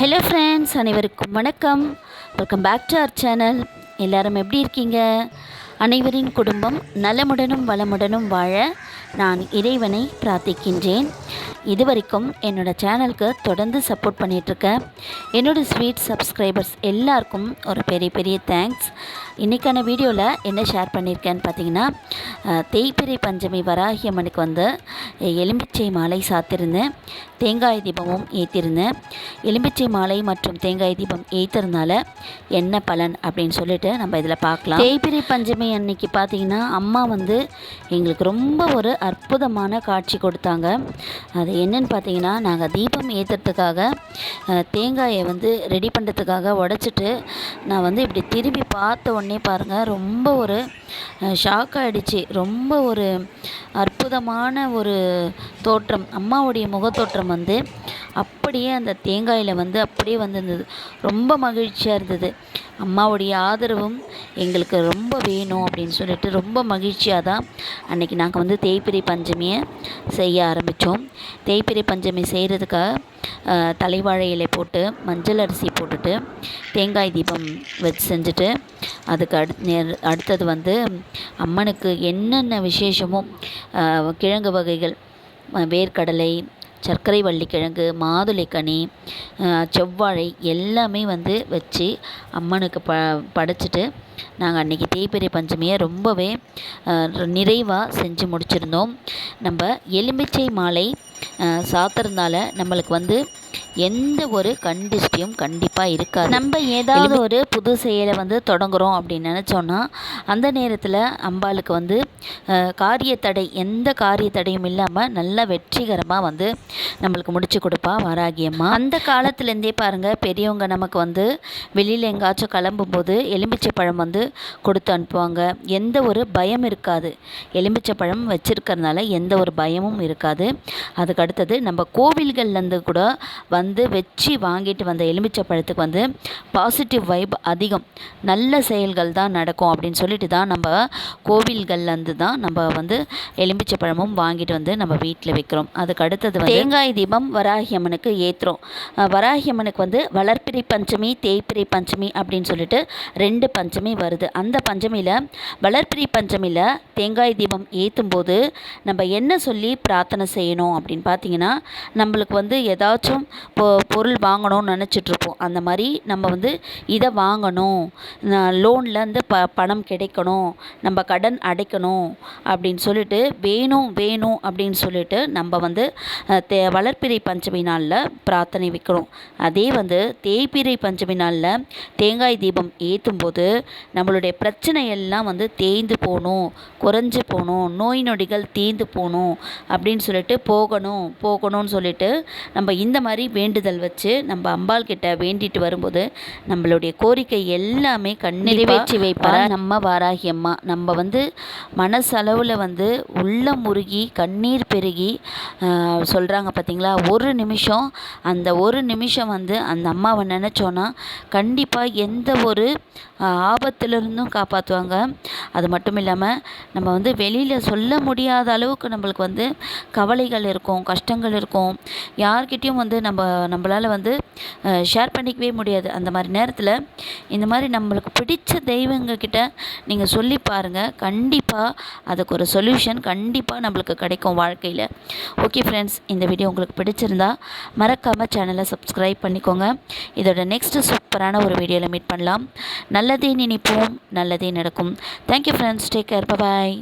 Hello friends அனைவருக்கும் வணக்கம். Welcome back to our channel எல்லோரும் எப்படி இருக்கீங்க? அனைவரின் குடும்பம் நலமுடனும் வளமுடனும் வாழ நான் இறைவனை பிரார்த்திக்கின்றேன். இது வரைக்கும் என்னோடய சேனலுக்கு தொடர்ந்து சப்போர்ட் பண்ணிகிட்ருக்க என்னோடய ஸ்வீட் சப்ஸ்கிரைபர்ஸ் எல்லாருக்கும் ஒரு பெரிய பெரிய தேங்க்ஸ். இன்றைக்கான வீடியோவில் என்ன ஷேர் பண்ணியிருக்கேன்னு பார்த்தீங்கன்னா தேய்பிரை பஞ்சமி வராகி அம்மனுக்கு வந்து எலும்பிச்சை மாலை சாத்திருந்தேன். தேங்காய் தீபமும் ஏற்றிருந்தேன் எலும்பிச்சை மாலை மற்றும் தேங்காய் தீபம் ஏற்றுறதுனால என்ன பலன் அப்படின்னு சொல்லிட்டு நம்ம இதில் பார்க்கலாம் தேய்பிரை பஞ்சமி அன்னைக்கு பார்த்தீங்கன்னா அம்மா வந்து எங்களுக்கு ரொம்ப ஒரு அற்புதமான காட்சி கொடுத்தாங்க. அது என்னன்னு பார்த்தீங்கன்னா நாங்கள் தீபம் ஏற்றுறதுக்காக தேங்காயை வந்து ரெடி பண்ணுறதுக்காக உடச்சிட்டு நான் வந்து இப்படி திரும்பி பார்த்த உடனே பாருங்கள் ரொம்ப ஒரு ஷாக் ஆகிடுச்சு ரொம்ப ஒரு அற்புதமான ஒரு தோற்றம் அம்மாவுடைய முகத்தோற்றம் வந்து அப் அப்படியே அந்த தேங்காயில் வந்து அப்படியே வந்திருந்தது. ரொம்ப மகிழ்ச்சியாக இருந்தது. அம்மாவுடைய ஆதரவும் எங்களுக்கு ரொம்ப வேணும் அப்படின்னு சொல்லிட்டு ரொம்ப மகிழ்ச்சியாக தான் அன்றைக்கி நாங்கள் வந்து தேய்பிறை பஞ்சமியை செய்ய ஆரம்பித்தோம் தேய்பிறை பஞ்சமி செய்கிறதுக்காக தலைவாழை இலை போட்டு மஞ்சள் அரிசி போட்டுட்டு தேங்காய் தீபம் வச்சு செஞ்சுட்டு அதுக்கு அடுத் நேர் அடுத்தது வந்து அம்மனுக்கு என்னென்ன விசேஷமோ கிழங்கு வகைகள் வேர்க்கடலை சர்க்கரை வள்ளிக்கிழங்கு மாதுளைக்கனி செவ்வாழை எல்லாமே வந்து வச்சு அம்மனுக்கு ப படைச்சிட்டு நாங்கள் அன்றைக்கி தேய்பிறை பஞ்சமியை ரொம்பவே நிறைவாக செஞ்சு முடிச்சிருந்தோம். நம்ம எலுமிச்சை மாலை சாத்துறதுனால நம்மளுக்கு வந்து எந்த ஒரு கண்டிஷ்டியும் கண்டிப்பாக இருக்காது. நம்ம ஏதாவது ஒரு புது செயலை வந்து தொடங்குறோம் அப்படின்னு நினச்சோன்னா அந்த நேரத்தில் அம்பாளுக்கு வந்து அஹ், காரிய தடை எந்த காரிய தடையும் இல்லாமல் நல்லா வெற்றிகரமாக வந்து நம்மளுக்கு முடிச்சு கொடுப்பா வாராகியம்மா அந்த காலத்துலேருந்தே பாருங்கள் பெரியவங்க நமக்கு வந்து வெளியில் எங்காச்சும் கிளம்பும்போது எலுமிச்சை பழம் வந்து கொடுத்து அனுப்புவாங்க. எந்த ஒரு பயம் இருக்காது. எலுமிச்சை பழம் வச்சுருக்கறதுனால எந்த ஒரு பயமும் இருக்காது. அதுக்கு அடுத்தது நம்ம கோவில்கள்லேருந்து கூட வந்து வச்சு வாங்கிட்டு வந்த எலுமிச்சை பழத்துக்கு வந்து பாசிட்டிவ் வைப் அதிகம். நல்ல செயல்கள் தான் நடக்கும் அப்படின்னு சொல்லிட்டு தான் நம்ம கோவில்கள்லேருந்து தான் நம்ம வந்து எலுமிச்சை பழமும் வாங்கிட்டு வந்து நம்ம வீட்டில் வைக்கிறோம். அதுக்கு அடுத்தது தேங்காய் தீபம் வராகியம்மனுக்கு ஏற்றுறோம் வராகி அம்மனுக்கு வந்து வளர்ப்பிறை பஞ்சமி தேய்ப்பிறை பஞ்சமி அப்படின்னு சொல்லிட்டு ரெண்டு பஞ்சமி வருது. அந்த பஞ்சமியில் வளர்ப்பிறை பஞ்சமியில் தேங்காய் தீபம் ஏற்றும் போது நம்ம என்ன சொல்லி பிரார்த்தனை செய்யணும் அப்படின்னு பார்த்தீங்கன்னா நம்மளுக்கு வந்து ஏதாச்சும் பொ பொருள் வாங்கணும்னு நினச்சிட்ருப்போம் அந்த மாதிரி நம்ம வந்து இதை வாங்கணும். லோனில் இருந்து ப பணம் கிடைக்கணும். நம்ம கடன் அடைக்கணும் அப்படின்னு சொல்லிட்டு வேணும் வேணும் அப்படின்னு சொல்லிட்டு நம்ம வந்து தே வளர்ப்பிறை பஞ்சமி நாளில் பிரார்த்தனை வைக்கணும். அதே வந்து தேய்பிறை பஞ்சமி நாளில் தேங்காய் தீபம் ஏற்றும் போது நம்மளுடைய பிரச்சனை எல்லாம் வந்து தேய்ந்து போகணும் குறைஞ்சு போகணும் நோய் நொடிகள் தீர்ந்து போகணும் அப்படின்னு சொல்லிட்டு போகணும் போகணும்னு சொல்லிட்டு நம்ம இந்த மாதிரி வேண்டுதல் வச்சு நம்ம அம்பாள் கிட்ட வேண்டிட்டு வரும்போது நம்மளுடைய கோரிக்கை எல்லாமே கண் நிறைவேற்றி வைப்பாரா நம்ம வாராகி அம்மா. நம்ம வந்து மனசளவில் வந்து உள்ளம் முருகி கண்ணீர் பெருகி சொல்கிறாங்க பார்த்தீங்களா ஒரு நிமிஷம் அந்த ஒரு நிமிஷம் வந்து அந்த அம்மாவை நினச்சோன்னா கண்டிப்பாக எந்த ஒரு ஆஹ், ஆபத்திலிருந்தும் காப்பாற்றுவாங்க அது மட்டும் இல்லாமல் நம்ம வந்து வெளியில் சொல்ல முடியாத அளவுக்கு நம்மளுக்கு வந்து கவலைகள் இருக்கும் கஷ்டங்கள் இருக்கும். யார்கிட்டயும் வந்து நம்ம நம்மளால் வந்து ஷேர் பண்ணிக்கவே முடியாது. அந்த மாதிரி நேரத்தில் இந்த மாதிரி நம்மளுக்கு பிடிச்ச தெய்வங்கக்கிட்ட நீங்கள் சொல்லி பாருங்கள் கண்டிப்பாக அதுக்கு ஒரு சொல்யூஷன் கண்டிப்பாக நம்மளுக்கு கிடைக்கும் வாழ்க்கையில். ஓகே ஃப்ரெண்ட்ஸ் இந்த வீடியோ உங்களுக்கு பிடிச்சிருந்தா மறக்காமல் சேனலை சப்ஸ்கிரைப் பண்ணிக்கோங்க. இதோட நெக்ஸ்ட்டு சூப்பரான ஒரு வீடியோவில் மீட் பண்ணலாம். நல்லதே நினைப்போம் நல்லதே நடக்கும். Thank you friends take care bye